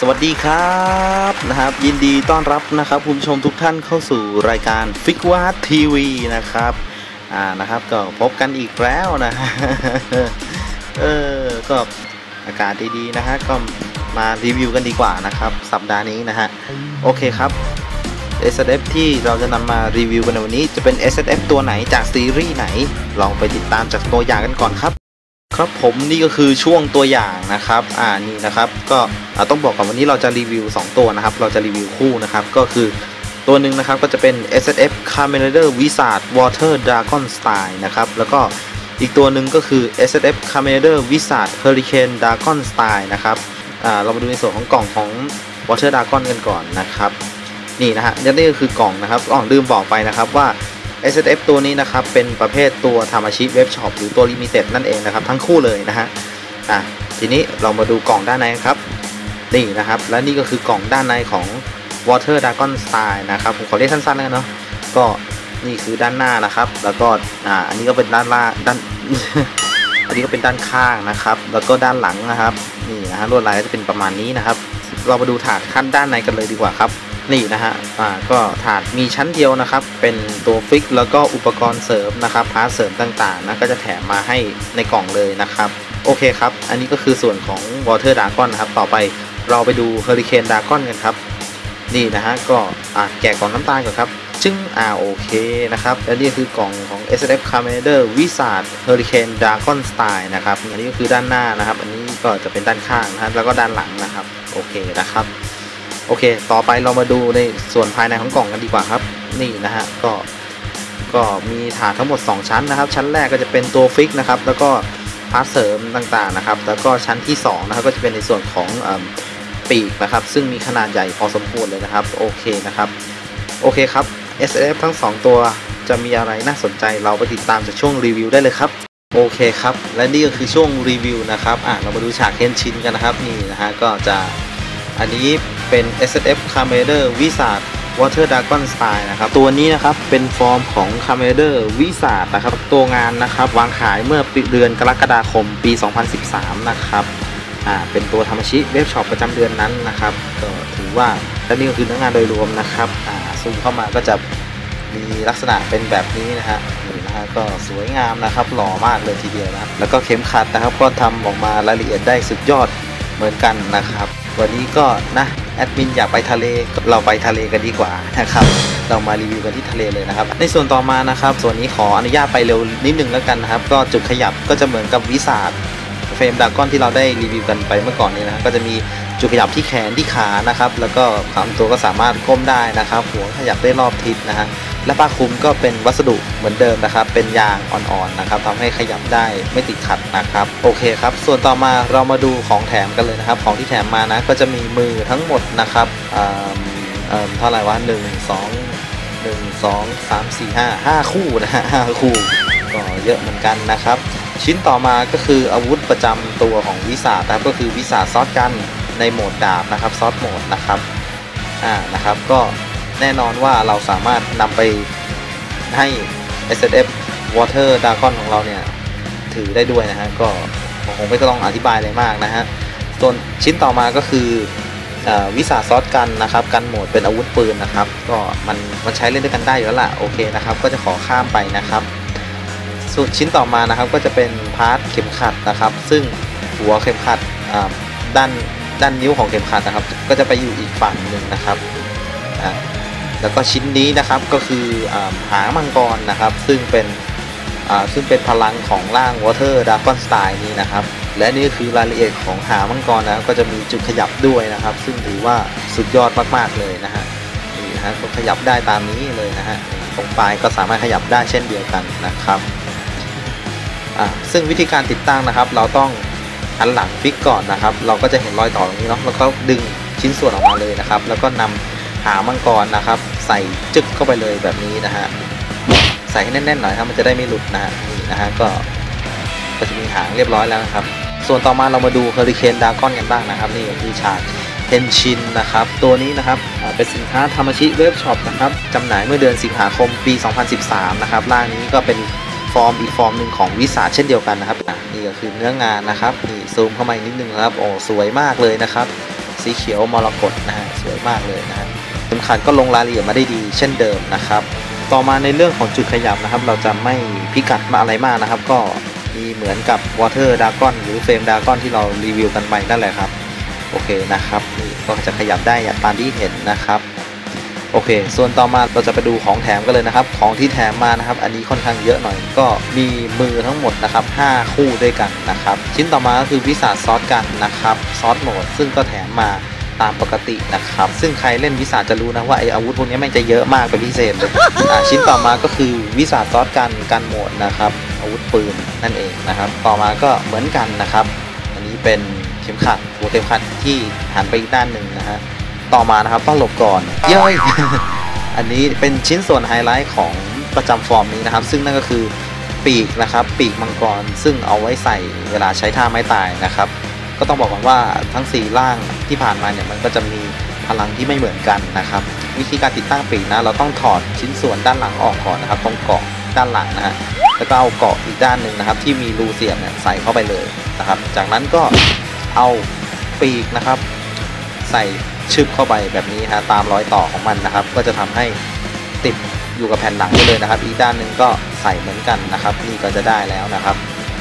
สวัสดีครับนะครับ ยินดีต้อนรับนะครับคุณผู้ชมทุกท่านเข้าสู่รายการฟิกวาร์ทีวีนะครับอ่านะครับก็พบกันอีกแล้วนะเออก็อากาศดีๆนะฮะก็มารีวิวกันดีกว่านะครับ สัปดาห์นี้นะฮะโอเคครับ SFF ที่เราจะนำมารีวิวกันในวันนี้จะเป็น SFF ตัวไหนจากซีรีส์ไหน ลองไปติดตามจากตัวอย่างกันก่อนครับ ครับผมนี่ก็คือช่วงตัวอย่างนะครับ อ่านี่นะครับก็ต้องบอกก่อนวันนี้เราจะรีวิว 2 ตัวนะครับ เราจะรีวิวคู่นะครับ ก็คือตัวหนึ่งนะครับก็จะเป็น S F c a r m e n d e r Wizard Water Dragon Style นะครับแล้วก็อีกตัวหนึ่งก็คือ S F c a r m e n d e r Wizard Hurricane Dragon Style นะครับอ่าเรามาดูในส่วนของกล่องของ Water Dragon กันก่อนนะครับ นี่นะฮะนี่ก็คือกล่องนะครับอ๋อลืมบอกไปนะครับว่า S F ตัวนี้นะครับเป็นประเภทตัวทำอาชีพเว็บช็อปหรือตัวลิมิเต็ดนั่นเองนะครับทั้งคู่เลยนะฮะอะทีนี้เรามาดูกล่องด้านในครับนี่นะครับและนี่ก็คือกล่องด้านในของ Water Dragon Style นะครับผมขอเรียกสั้นๆแล้วกันเนาะก็นี่คือด้านหน้านะครับ แล้วก็อ่าอันนี้ก็เป็นด้านล่างด้านอันนี้ก็เป็นด้านข้างนะครับ แล้วก็ด้านหลังนะครับนี่นะฮะลวดลายก็จะเป็นประมาณนี้นะครับ เรามาดูถาดขั้นด้านในกันเลยดีกว่าครับ นี่นะฮะอ่าก็ถาดมีชั้นเดียวนะครับ เป็นตัวฟิกแล้วก็อุปกรณ์เสริมนะครับพาร์ทเสริมต่างๆนะก็จะแถมมาให้ในกล่องเลยนะครับโอเคครับ อันนี้ก็คือส่วนของ Water Dragon นะครับ ต่อไปเราไปดู Hurricane Dragon กันครับ นี่นะฮะ ก็อ่าแกะกล่องน้ำตาลก่อนครับ จึงอ่าโอเคนะครับ และนี่คือกล่องของ S.F. Commander Wizard Hurricane Dragon Style นะครับ อันนี้ก็คือด้านหน้านะครับ อันนี้ก็จะเป็นด้านข้างนะครับแล้วก็ด้านหลังนะครับ โอเคนะครับ โอเค ต่อไปเรามาดูในส่วนภายในของกล่องกันดีกว่าครับ นี่นะฮะ ก็ ก็มีถาดทั้งหมด 2 ชั้นนะครับ ชั้นแรกก็จะเป็นตัวฟิกนะครับ แล้วก็พาร์ทเสริมต่างๆนะครับ แล้วก็ชั้นที่2นะครับ ก็จะเป็นในส่วนของอปีกนะครับ ซึ่งมีขนาดใหญ่พอสมควรเลยนะครับ โอเคนะครับ โอเคครับ S F ทั้ง 2 ตัวจะมีอะไรน่าสนใจเราไปติดตามจากช่วงรีวิวได้เลยครับ โอเคครับ และนี่ก็คือช่วงรีวิวนะครับ อะ เรามาดูฉากเคนชินกันนะครับ นี่นะฮะ ก็จะ อันนี้เป็น S F c a m e r Wizard Water Dragon Style นะครับ ตัวนี้นะครับเป็นฟอร์มของ c a m e r Wizard นะครับ ตัวงานนะครับ วางขายเมื่อเดือนกรกฎาคมปี 2013 นะครับอ่าเป็นตัวทำอาชิเว็บช็อปประจำเดือนนั้นนะครับ ก็ถือว่าและนี่ก็คือเนื้องานโดยรวมนะครับอ่าซูมเข้ามาก็จะมีลักษณะเป็นแบบนี้นะฮะนี่นะฮะก็สวยงามนะครับ หล่อมากเลยทีเดียวนะแล้วก็เข็มขัดนะครับ ก็ทำออกมารายละเอียดได้สุดยอดเหมือนกันนะครับ วันนี้ก็นะแอดมินอยากไปทะเลเราไปทะเลกันดีกว่านะครับเรามารีวิวกันที่ทะเลเลยนะครับ ในส่วนต่อมานะครับ ส่วนนี้ขออนุญาตไปเร็วนิดนึงแล้วกันนะครับ ก็จุดขยับก็จะเหมือนกับวิสาดเฟรมดากอนที่เราได้รีวิวกันไปเมื่อก่อนนี้นะครับก็จะมีจุดขยับที่แขนที่ขานะครับ แล้วก็ลำตัวก็สามารถก้มได้นะครับ หัวขยับได้รอบทิศนะฮะ และผ้าคลุมก็เป็นวัสดุเหมือนเดิมนะครับ เป็นยางอ่อนๆนะครับทำให้ขยับได้ไม่ติดขัดนะครับ โอเคครับ ส่วนต่อมาเรามาดูของแถมกันเลยนะครับ ของที่แถมมานะก็จะมีมือทั้งหมดนะครับอ่าเอ่อเท่าไหร่วะหนึ่งสองหนึ่งสองสามสี่ห้าห้าคู่นะฮะห้าคู่ก็เยอะเหมือนกันนะครับ ชิ้นต่อมาก็คืออาวุธประจำตัวของวิสาครับก็คือวิสาซอสกันในโหมดดาบนะครับซอสโหมดนะครับอ่านะครับก็ แน่นอนว่าเราสามารถนำไปให้ S F Water Dragon ของเราเนี่ยถือได้ด้วยนะฮะก็คงไม่ต้องอธิบายอะไรมากนะฮะส่วนชิ้นต่อมาก็คืออวิสาซอสกันนะครับกันโหมดเป็นอาวุธปืนนะครับ ก็มันมันใช้เล่นด้วยกันได้อยู่แล้วล่ะโอเคนะครับ ก็จะขอข้ามไปนะครับ ส่วนชิ้นต่อมานะครับก็จะเป็นพาร์ทเข็มขัดนะครับ ซึ่งหัวเข็มขัดด้านด้านนิ้วของเข็มขัดนะครับ ก็จะไปอยู่อีกฝั่งหนึ่งนะครับอ่า แล้วก็ชิ้นนี้นะครับก็คืออหางมังกรนะครับ ซึ่งเป็นซึ่งเป็นพลังของร่าง Water Dragon Style นี้นะครับ และนี่คือรายละเอียดของหางมังกรนะก็จะมีจุดขยับด้วยนะครับ ซึ่งถือว่าสุดยอดมากๆเลยนะฮะนี่นะฮะก็ขยับได้ตามนี้เลยนะฮะตรงปลายก็สามารถขยับได้เช่นเดียวกันนะครับซึ่งวิธีการติดตั้งนะครับ เราต้องหันหลังฟิกก่อนนะครับ เราก็จะเห็นรอยต่อตรงนี้เนาะแล้วก็ดึงชิ้นส่วนออกมาเลยนะครับ แล้วก็นำ หางมังกรนะครับ ใส่จึ๊กเข้าไปเลยแบบนี้นะฮะใส่ให้แน่นๆหน่อยครับมันจะได้ไม่หลุดนะฮะนี่นะฮะก็ก็จะมีหางเรียบร้อยแล้วนะครับ ส่วนต่อมาเรามาดูเฮอริเคนดากอนกันบ้างนะครับ นี่คือฉากเทนชินนะครับ ตัวนี้นะครับเป็นสินค้าธรรมชิเว็บช็อปนะครับจำหน่ายเมื่อเดือนสิงหาคมปี 2013 นะครับร่างนี้ก็เป็นฟอร์มอีกฟอร์มหนึ่งของวิสาเช่นเดียวกันนะครับนี่ก็คือเนื้องานนะครับนี่ซูมเข้ามาอีกนิดนึงนะครับโอ้สวยมากเลยนะครับ สีเขียวมรกตนะฮะสวยมากเลยนะฮะ เข็มขัดก็ลงรายละเอียดมาได้ดีเช่นเดิมนะครับ ต่อมาในเรื่องของจุดขยับนะครับ เราจะไม่พิกัดมาอะไรมากนะครับ ก็มีเหมือนกับ Water Dragon หรือ Frame Dragon ที่เรารีวิวกันไปนั่นแหละครับโอเคนะครับนี่ก็จะขยับได้อย่างตามที่เห็นนะครับโอเค ส่วนต่อมาเราจะไปดูของแถมกันเลยนะครับ ของที่แถมมานะครับ อันนี้ค่อนข้างเยอะหน่อย ก็มีมือทั้งหมดนะครับ 5 คู่ด้วยกันนะครับ ชิ้นต่อมาก็คือวิสาซอสกันนะครับ ซอสโหมด ซึ่งก็แถมมา ตามปกตินะครับ ซึ่งใครเล่นวิสาจะรู้นะว่าไออาวุธพวกนี้ม่งจะเยอะมากเป็นพิเศษเลยชิ้นต่อมาก็คือวิสาซอสกันกันหมดนะครับ อาวุธปืนนั่นเองนะครับ ต่อมาก็เหมือนกันนะครับ อันนี้เป็นเข็มขัดหัวเข็มขัดที่หันไปอีกด้านหนึ่งนะฮะต่อมานะครับต้องหลบก่อนเย้ยอันนี้เป็นชิ้นส่วนไฮไลท์ของประจำฟอร์มนี้นะครับ ซึ่งนั่นก็คือปีกนะครับ ปีกมังกรซึ่งเอาไว้ใส่เวลาใช้ท่าไม้ตายนะครับ ก็ต้องบอกก่อนว่าทั้ง 4 ร่างที่ผ่านมาเนี่ยมันก็จะมีพลังที่ไม่เหมือนกันนะครับ วิธีการติดตั้งปีกนะ เราต้องถอดชิ้นส่วนด้านหลังออกก่อนนะครับตรงเกาะด้านหลังนะฮะแล้วก็เอาเกาะอีกด้านหนึ่งนะครับ ที่มีรูเสียบเนี่ยใส่เข้าไปเลยนะครับ จากนั้นก็เอาปีกนะครับ ใส่ชึบเข้าไปแบบนี้ฮะตามรอยต่อของมันนะครับ ก็จะทำให้ติดอยู่กับแผ่นหลังได้เลยนะครับ อีกด้านหนึ่งก็ใส่เหมือนกันนะครับ นี่ก็จะได้แล้วนะครับ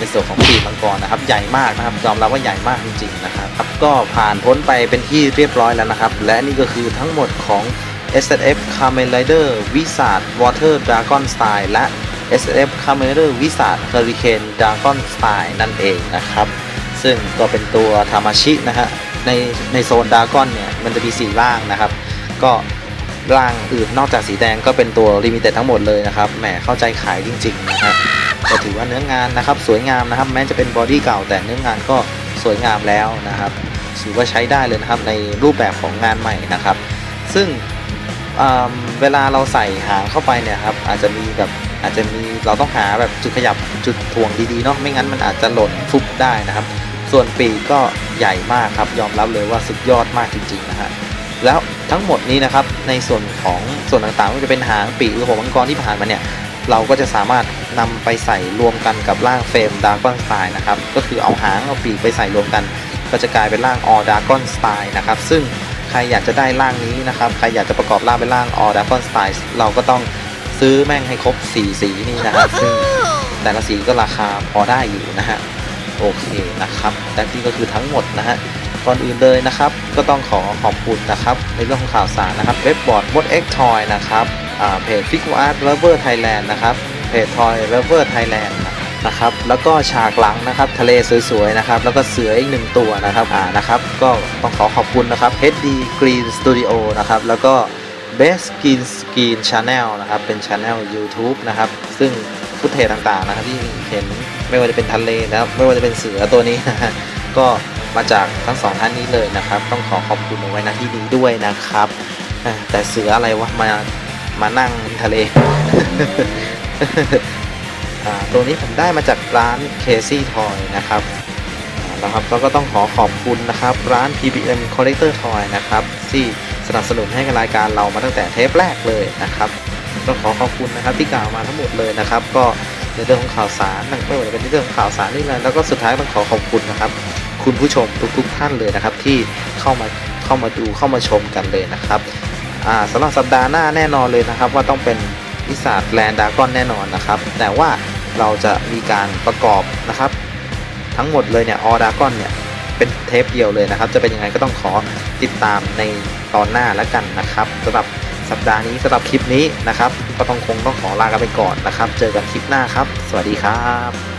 ในส่วนของปีมังกรนะครับ ใหญ่มากนะครับยอมรับว่าใหญ่มากจริงๆนะครับครับก็ผ่านพ้นไปเป็นที่เรียบร้อยแล้วนะครับ และนี่ก็คือทั้งหมดของ s f Kamen Rider Wizard Water Dragon Style และ s f Kamen Rider Wizard Hurricane Dragon Style นั่นเองนะครับ ซึ่งก็เป็นตัวทามาชินะฮะในในโซนดากอนเนี่ย มันจะมี4ร่างนะครับ ก็ร่างอื่นนอกจากสีแดงก็เป็นตัวลิมิเต็ดทั้งหมดเลยนะครับ แหมเข้าใจขายจริงๆนะฮะ ก็ถือว่าเนื้องานนะครับสวยงามนะครับ แม้จะเป็นบอดี้เก่าแต่เนื้องานก็สวยงามแล้วนะครับถือว่าใช้ได้เลยนะครับในรูปแบบของงานใหม่นะครับ ซึ่งอืมเวลาเราใส่หางเข้าไปเนี่ยครับอาจจะมีแบบอาจจะมีเราต้องหาแบบจุดขยับจุดถ่วงดีๆเนาะไม่งั้นมันอาจจะหล่นฟุบได้นะครับ ส่วนปีกก็ใหญ่มากครับยอมรับเลยว่าสุดยอดมากจริงๆนะฮะแล้วทั้งหมดนี้นะครับในส่วนของส่วนต่างๆไม่จะเป็นหางปีกหรือหัวมังกรที่ผ่านมาเนี่ยเราก็จะสามารถ นำไปใส่รวมกันกับร่างเฟรมดาร์กอนสไตล์นะครับ ก็คือเอาหางเอาปีกไปใส่รวมกัน ก็จะกลายเป็นร่างออดาร์กอนสไตล์นะครับ ซึ่งใครอยากจะได้ร่างนี้นะครับ ใครอยากจะประกอบร่างเป็นร่างออดาร์กอนสไตล์เราก็ต้องซื้อแม่งให้ครบสีสีนี้นะครับ ซึ่งแต่ละสีก็ราคาพอได้อยู่นะฮะ โอเคนะครับและนี่ก็คือทั้งหมดนะฮะก่อนอื่นเลยนะครับ ก็ต้องขอขอบคุณนะครับ ในเรื่องของข่าวสารนะครับเว็บบอร์ด m o d X Toy นะครับอ่าเพจ f i g u Art Lover Thailand นะครับ เพจ Toy Lover Thailand นะครับแล้วก็ฉากหลังนะครับทะเลสวยๆนะครับแล้วก็เสืออีกหนึ่งตัวนะครับอ่านะครับก็ต้องขอขอบคุณนะครับ HD Green Studio นะครับแล้วก็ Best Green Screen Channel นะครับเป็น Channel YouTube นะครับซึ่งฟุตเทจต่างๆนะครับที่เห็นไม่ว่าจะเป็นทะเลนะครับไม่ว่าจะเป็นเสือตัวนี้ ก็มาจากทั้งสองท่านนี้เลยนะครับ ต้องขอขอบคุณเอาไว้ณที่นี้ด้วยนะครับแต่เสืออะไรวะมามานั่งทะเล ตัวนี้ผมได้มาจากร้าน Casey Toy นะครับนะครับแล้วก็ต้องขอขอบคุณนะครับ ร้าน PBM Collector Toy นะครับที่สนับสนุนให้กับรายการเรามาตั้งแต่เทปแรกเลยนะครับต้องขอขอบคุณนะครับที่กล่าวมาทั้งหมดเลยนะครับ ก็ในเรื่องของข่าวสารไม่ว่าจะเป็นในเรื่องของข่าวสารนี่แหละแล้วก็สุดท้ายต้องขอขอบคุณนะครับ คุณผู้ชมทุกๆท่านเลยนะครับ ที่เข้ามาเข้ามาดูเข้ามาชมกันเลยนะครับสำหรับสัปดาห์หน้าแน่นอนเลยนะครับ ว่าต้องเป็น วิสาจแลนดากอนแน่นอนนะครับ แต่ว่าเราจะมีการประกอบนะครับ ทั้งหมดเลยเนี่ยออดากอนเนี่ยเป็นเทปเดียวเลยนะครับ จะเป็นยังไงก็ต้องขอติดตามในตอนหน้าแล้วกันนะครับสำหรับสัปดาห์นี้สำหรับคลิปนี้นะครับ ก็ต้องคงต้องขอลากันไปก่อนนะครับ เจอกันคลิปหน้าครับ สวัสดีครับ